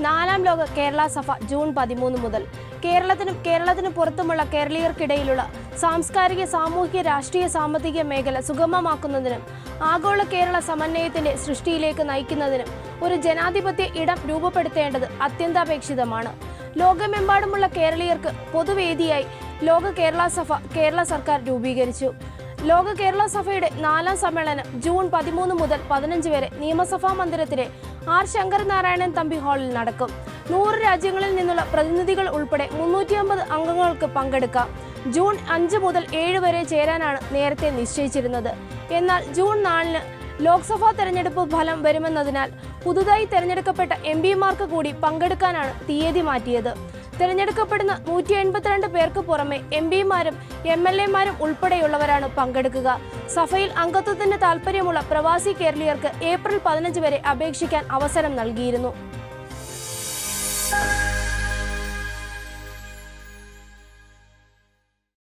ലോക കേരള സഭ ജൂൺ പതിമൂന്ന് മുതൽ. കേരളത്തിനും കേരളത്തിന് പുറത്തുമുള്ള കേരളീയർക്കിടയിലുള്ള സാംസ്കാരിക സാമൂഹിക രാഷ്ട്രീയ സാമ്പത്തിക മേഖല സുഗമമാക്കുന്നതിനും ആഗോള കേരള സമന്വയത്തിന്റെ സൃഷ്ടിയിലേക്ക് നയിക്കുന്നതിനും ഒരു ജനാധിപത്യ ഇടം രൂപപ്പെടുത്തേണ്ടത് അത്യന്താപേക്ഷിതമാണ്. ലോകമെമ്പാടുമുള്ള കേരളീയർക്ക് പൊതുവേദിയായി ലോക കേരള സഭ കേരള സർക്കാർ രൂപീകരിച്ചു. ലോക കേരള സഭയുടെ നാലാം സമ്മേളനം ജൂൺ പതിമൂന്ന് മുതൽ പതിനഞ്ച് വരെ നിയമസഭാ മന്ദിരത്തിലെ ആർ ശങ്കരനാരായണൻ തമ്പി ഹാളിൽ നടക്കും. നൂറ് രാജ്യങ്ങളിൽ നിന്നുള്ള പ്രതിനിധികൾ ഉൾപ്പെടെ മുന്നൂറ്റി അമ്പത് അംഗങ്ങൾക്ക് പങ്കെടുക്കാം. ജൂൺ അഞ്ച് മുതൽ ഏഴ് വരെ ചേരാനാണ് നേരത്തെ നിശ്ചയിച്ചിരുന്നത്. എന്നാൽ ജൂൺ നാലിന് ലോക്സഭാ തെരഞ്ഞെടുപ്പ് ഫലം വരുമെന്നതിനാൽ പുതുതായി തെരഞ്ഞെടുക്കപ്പെട്ട എം പിമാർക്ക് കൂടി പങ്കെടുക്കാനാണ് തീയതി മാറ്റിയത്. തിരഞ്ഞെടുക്കപ്പെടുന്ന നൂറ്റി എൺപത്തിരണ്ട് പേർക്ക് പുറമെ എം പിമാരും എം എൽ എമാരും ഉൾപ്പെടെയുള്ളവരാണ് പങ്കെടുക്കുക. സഭയിൽ അംഗത്വത്തിന് താൽപ്പര്യമുള്ള പ്രവാസി കേരളീയർക്ക് ഏപ്രിൽ പതിനഞ്ച് വരെ അപേക്ഷിക്കാൻ അവസരം നൽകിയിരുന്നു.